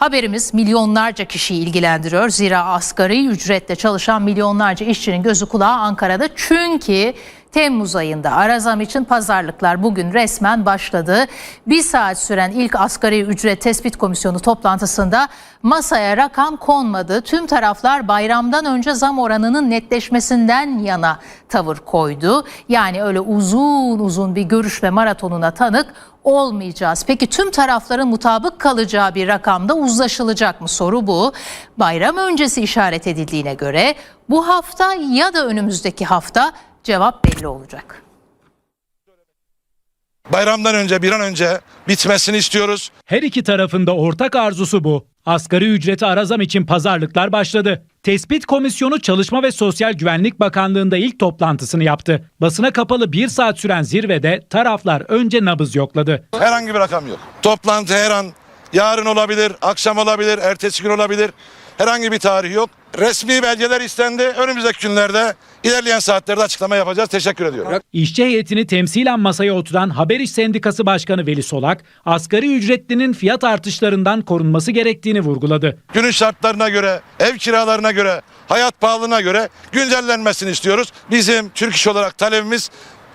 Haberimiz milyonlarca kişiyi ilgilendiriyor. Zira asgari ücretle çalışan milyonlarca işçinin gözü kulağı Ankara'da. Çünkü Temmuz ayında Arazam için pazarlıklar bugün resmen başladı. Bir saat süren ilk asgari ücret tespit komisyonu toplantısında masaya rakam konmadı. Tüm taraflar bayramdan önce zam oranının netleşmesinden yana tavır koydu. Yani öyle uzun uzun bir görüşme maratonuna tanık olmayacağız. Peki tüm tarafların mutabık kalacağı bir rakamda uzlaşılacak mı? Soru bu. Bayram öncesi işaret edildiğine göre bu hafta ya da önümüzdeki hafta cevap belli olacak. Bayramdan önce bir an önce bitmesini istiyoruz. Her iki tarafında ortak arzusu bu. Asgari ücreti arazam için pazarlıklar başladı. Tespit Komisyonu Çalışma ve Sosyal Güvenlik Bakanlığı'nda ilk toplantısını yaptı. Basına kapalı bir saat süren zirvede taraflar önce nabız yokladı. Herhangi bir rakam yok. Toplantı her an yarın olabilir, akşam olabilir, ertesi gün olabilir. Herhangi bir tarih yok. Resmi belgeler istendi. Önümüzdeki günlerde ilerleyen saatlerde açıklama yapacağız. Teşekkür ediyorum. İşçi heyetini temsilen masaya oturan Haber İş Sendikası Başkanı Veli Solak, asgari ücretlinin fiyat artışlarından korunması gerektiğini vurguladı. Günün şartlarına göre, ev kiralarına göre, hayat pahalılığına göre güncellenmesini istiyoruz. Bizim Türk İş olarak talebimiz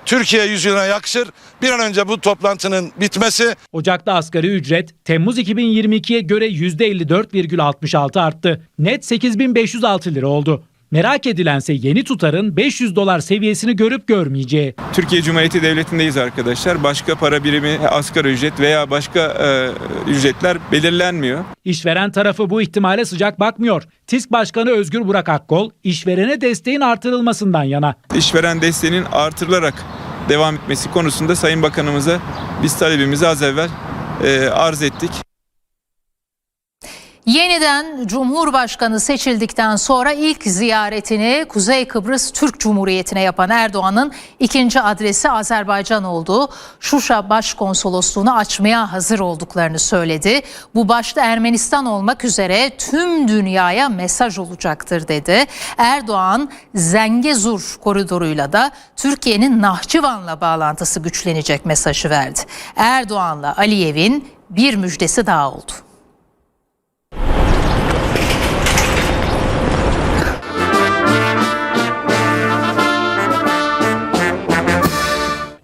Türkiye yüzyılına yakışır. Bir an önce bu toplantının bitmesi Ocak'ta asgari ücret Temmuz 2022'ye göre %54,66 arttı. Net 8506 lira oldu. Merak edilense yeni tutarın 500 dolar seviyesini görüp görmeyeceği. Türkiye Cumhuriyeti Devleti'ndeyiz arkadaşlar. Başka para birimi, asgari ücret veya başka e, ücretler belirlenmiyor. İşveren tarafı bu ihtimale sıcak bakmıyor. TİSK Başkanı Özgür Burak Akkol, işverene desteğin artırılmasından yana. İşveren desteğinin artırılarak devam etmesi konusunda Sayın Bakanımıza biz talebimizi az evvel e, arz ettik. Yeniden Cumhurbaşkanı seçildikten sonra ilk ziyaretini Kuzey Kıbrıs Türk Cumhuriyeti'ne yapan Erdoğan'ın ikinci adresi Azerbaycan oldu. Şuşa Başkonsolosluğunu açmaya hazır olduklarını söyledi. Bu başta Ermenistan olmak üzere tüm dünyaya mesaj olacaktır dedi. Erdoğan Zengezur koridoruyla da Türkiye'nin Nahçıvan'la bağlantısı güçlenecek mesajı verdi. Erdoğan'la Aliyev'in bir müjdesi daha oldu.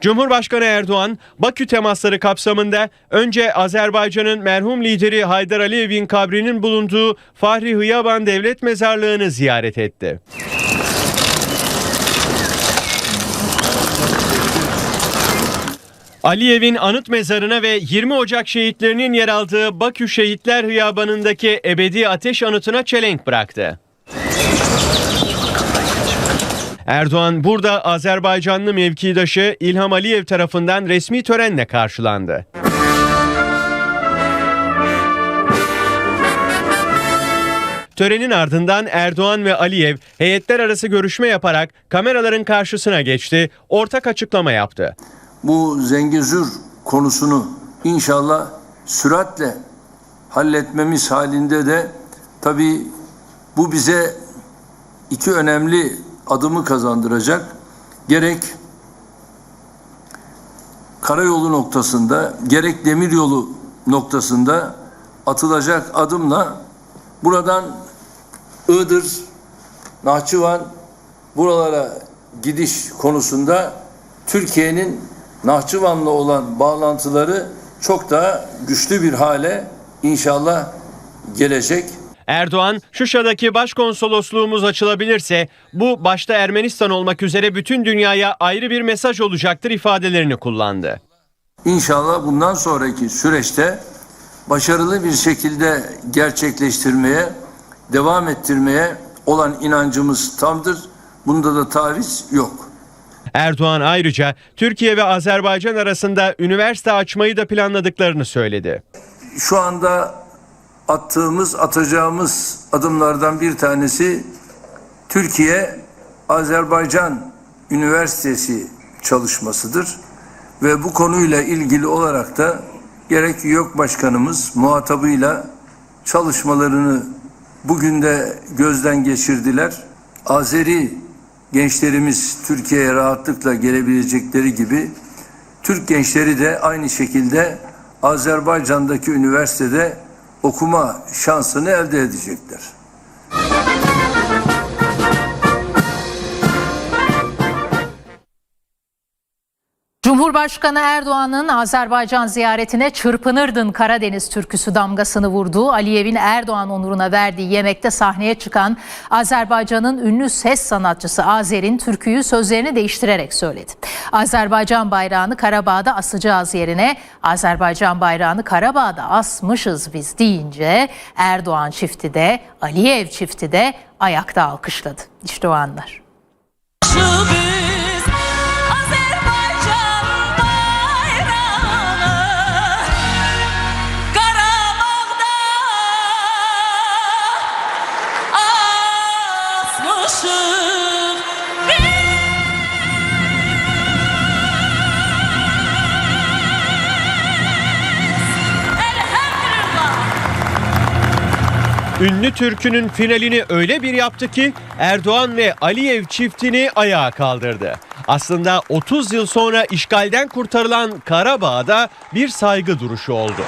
Cumhurbaşkanı Erdoğan, Bakü temasları kapsamında önce Azerbaycan'ın merhum lideri Haydar Aliyev'in kabrinin bulunduğu Fahri Hıyaban Devlet Mezarlığı'nı ziyaret etti. Aliyev'in anıt mezarına ve 20 Ocak şehitlerinin yer aldığı Bakü Şehitler Hıyabanı'ndaki ebedi ateş anıtına çelenk bıraktı. Erdoğan burada Azerbaycanlı mevkidaşı İlham Aliyev tarafından resmi törenle karşılandı. Törenin ardından Erdoğan ve Aliyev heyetler arası görüşme yaparak kameraların karşısına geçti, ortak açıklama yaptı. bu Zengezur konusunu inşallah süratle halletmemiz halinde de tabii bu bize iki önemli adımı kazandıracak. Gerek karayolu noktasında gerek demiryolu noktasında atılacak adımla buradan Iğdır, Nahçıvan buralara gidiş konusunda Türkiye'nin Nahçıvan'la olan bağlantıları çok daha güçlü bir hale inşallah gelecek. Erdoğan, Şuşa'daki başkonsolosluğumuz açılabilirse bu başta Ermenistan olmak üzere bütün dünyaya ayrı bir mesaj olacaktır ifadelerini kullandı. İnşallah bundan sonraki süreçte başarılı bir şekilde gerçekleştirmeye, devam ettirmeye olan inancımız tamdır. Bunda da taviz yok. Erdoğan ayrıca Türkiye ve Azerbaycan arasında üniversite açmayı da planladıklarını söyledi. Şu anda attığımız, atacağımız adımlardan bir tanesi Türkiye Azerbaycan Üniversitesi çalışmasıdır. Ve bu konuyla ilgili olarak da gerek YÖK Başkanımız muhatabıyla çalışmalarını bugün de gözden geçirdiler. Azeri gençlerimiz Türkiye'ye rahatlıkla gelebilecekleri gibi Türk gençleri de aynı şekilde Azerbaycan'daki üniversitede okuma şansını elde edecekler. Cumhurbaşkanı Erdoğan'ın Azerbaycan ziyaretine çırpınırdın Karadeniz türküsü damgasını vurduğu Aliyev'in Erdoğan onuruna verdiği yemekte sahneye çıkan Azerbaycan'ın ünlü ses sanatçısı Azer'in türküyü sözlerini değiştirerek söyledi. Azerbaycan bayrağını Karabağ'da asacağız yerine Azerbaycan bayrağını Karabağ'da asmışız biz deyince Erdoğan çifti de Aliyev çifti de ayakta alkışladı. İşte o anlar. Şu Ünlü türkünün finalini öyle bir yaptı ki Erdoğan ve Aliyev çiftini ayağa kaldırdı. Aslında 30 yıl sonra işgalden kurtarılan Karabağ'da bir saygı duruşu oldu.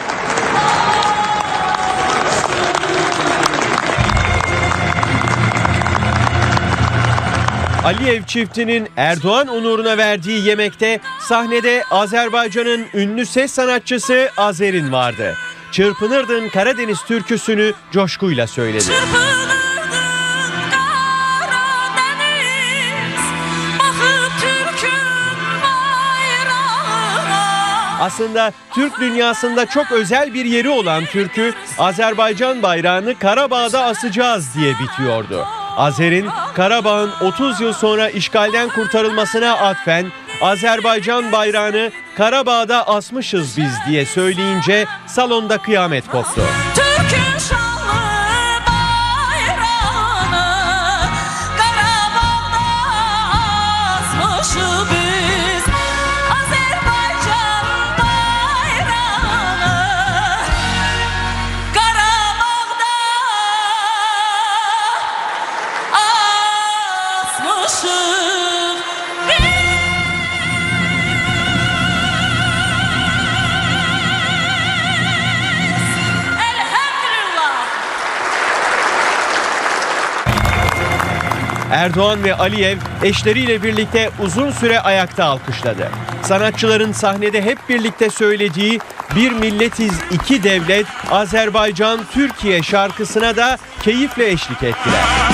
Aliyev çiftinin Erdoğan onuruna verdiği yemekte sahnede Azerbaycan'ın ünlü ses sanatçısı Azer'in vardı. Çırpınırdın Karadeniz türküsünü coşkuyla söyledi. Aslında Türk dünyasında çok özel bir yeri olan türkü Azerbaycan bayrağını Karabağ'da asacağız diye bitiyordu. Azer'in Karabağ'ın 30 yıl sonra işgalden kurtarılmasına atfen Azerbaycan bayrağını Karabağ'da asmışız biz diye söyleyince salonda kıyamet koptu. Türkün Erdoğan ve Aliyev eşleriyle birlikte uzun süre ayakta alkışladı. Sanatçıların sahnede hep birlikte söylediği Bir Milletiz iki Devlet Azerbaycan Türkiye şarkısına da keyifle eşlik ettiler.